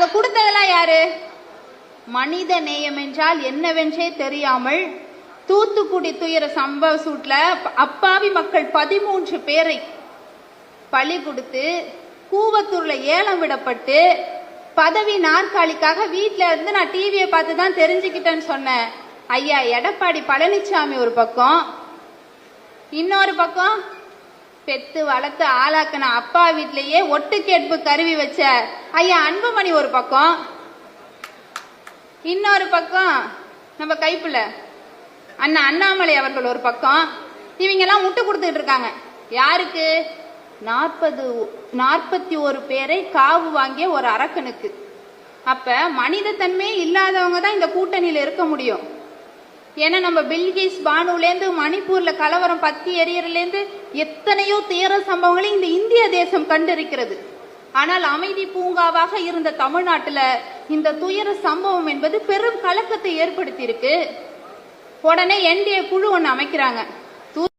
அதை கொடுத்ததெல்லாம் யாரு? மனித நேயம் என்றால் என்னவென்றே தெரியாமல் தூத்துக்குடி துயர சம்பவ சூட்ல அப்பாவி மக்கள் பதிமூன்று பேரை பழி கொடுத்து கூவத்தூர்ல ஏலம் விடப்பட்டு பதவி நாற்காலிக்காக வீட்ல இருந்து நான் டிவியை பார்த்து தான் தெரிஞ்சுக்கிட்டேன்னு சொன்னேன். ஐயா எடப்பாடி பழனிசாமி ஒரு பக்கம் இன்னொரு பக்கம் பெத்து வளர்த்து ஆளாக்கின அப்பா வீட்லயே ஒட்டு கேட்பு கருவி வச்ச ஐயா அன்புமணி ஒரு பக்கம் இன்னொரு பக்கம் நம்ம கைப்புல அண்ணா அண்ணாமலை அவர்கள் ஒரு பக்கம் இவங்க எல்லாம் முட்டு கொடுத்துட்டு இருக்காங்க. யாருக்கு? நாற்பது நாற்பத்தி ஒரு பேரை காவு வாங்கிய ஒரு அரக்கனுக்கு. அப்ப மனித தன்மையே இல்லாதவங்க தான் இந்த கூட்டணியில இருக்க முடியும். ஏன்னா நம்ம பில்கிஸ் பானுலேருந்து மணிப்பூரில் கலவரம் பத்தி எரியறதுலேருந்து எத்தனையோ துயர சம்பவங்களை இந்த இந்திய தேசம் கண்டிருக்கிறது. ஆனால் அமைதி பூங்காவாக இருந்த தமிழ்நாட்டில் இந்த துயர சம்பவம் என்பது பெரும் கலக்கத்தை ஏற்படுத்தியிருக்கு. உடனே என்டிஏ குழு ஒன்று அமைக்கிறாங்க.